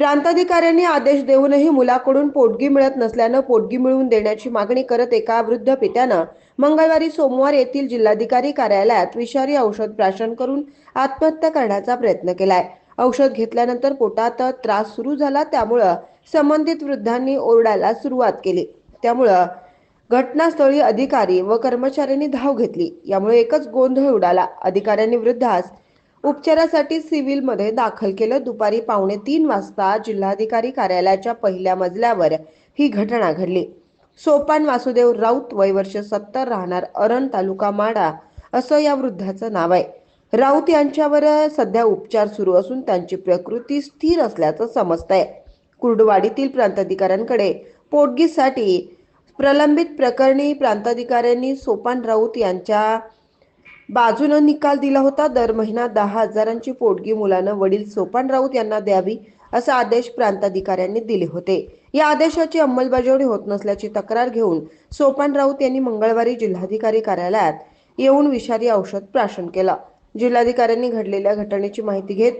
प्रांताधिकाऱ्यांनी आदेश देऊनही मुलाकडून पोटगी मिळत नसल्यानं पोटगी मिळवून देण्याची मागणी करत एका वृद्ध पित्यानं मंगळवारी सोमवार येथील जिल्हाधिकारी कार्यालयात विषारी औषध प्राशन करून आत्महत्या करण्याचा प्रयत्न केलाय. औषध घेतल्यानंतर पोटात त्रास सुरू झाला त्यामुळं संबंधित वृद्धांनी ओरडायला सुरुवात केली. त्यामुळं घटनास्थळी अधिकारी व कर्मचाऱ्यांनी धाव घेतली. यामुळे एकच गोंधळ उडाला. अधिकाऱ्यांनी वृद्धास उपचारासाठी सिव्हिलमध्ये दाखल केलं. दुपारी पावणे तीन वाजता जिल्हाधिकारी कार्यालयाच्या पहिल्या मजल्यावर ही घटना घडली. सोपान वासुदेव राऊत वय वर्ष सत्तर राहणार अरण तालुका माडा असं या वृद्धाचं नाव आहे. राऊत यांच्यावर सध्या उपचार सुरू असून त्यांची प्रकृती स्थिर असल्याचं समजतंय. कुर्डवाडीतील प्रांताधिकाऱ्यांकडे पोटगीसाठी प्रलंबित प्रकरणी प्रांताधिकाऱ्यांनी सोपान राऊत यांच्या बाजूनं निकाल दिला होता. दर महिना दहा हजारांची पोटगी मुलानं वडील सोपान राऊत यांना द्यावी असा आदेश प्रांताधिकाऱ्यांनी दिले होते. या आदेशाची अंमलबजावणी होत नसल्याची तक्रार घेऊन सोपान राऊत यांनी मंगळवारी जिल्हाधिकारी कार्यालयात येऊन विषारी औषध प्राशन केलं. जिल्हाधिकाऱ्यांनी घडलेल्या घटनेची माहिती घेत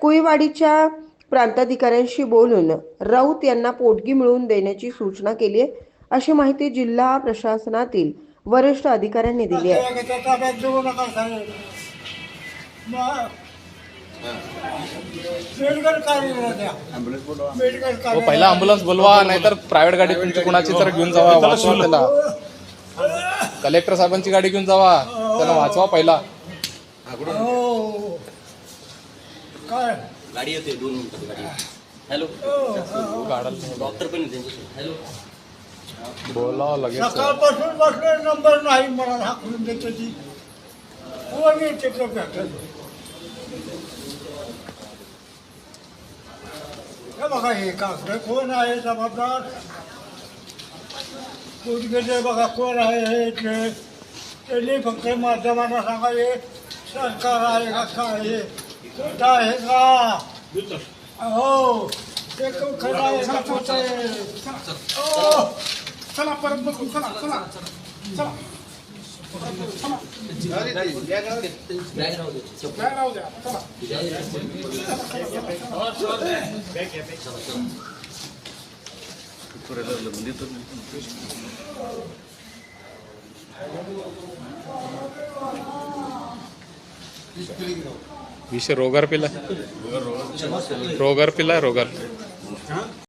कुईवाडीच्या प्रांताधिकाऱ्यांशी बोलून राऊत यांना पोटगी मिळवून देण्याची सूचना केली आहे. अशी माहिती जिल्हा प्रशासनातील वरिष्ठ अधिकाऱ्यांनी दिली आहे. हो पहिला अँब्युलन्स बोलवा नाहीतर प्रायव्हेट गाडी तुमची कोणाची तर घेऊन जावा वाचवा त्याला. कलेक्टर साहेबांची गाडी घेऊन जावा त्याला वाचवा पहिला. काय गाडी येते दोन मिनिटात गाडी. हॅलो डॉक्टर पण त्यांच्यासोबत हॅलो बोला लगेच सकाळपासून बसले नंबर नाही मला हाकलून देते ती. कोण येते तो भेटत हे बघा हे काकडे कोण आहे जबाबदार? कोण गेले बघा कोण आहे हे ते त्यांनी फक्त माध्यमांना सांगा हे सरकार आहे का काय आहे? खोटं आहे का? हो चला परत बघू चला चला चला विषय रोगर पिला? रोगार पिला रोगर. 응?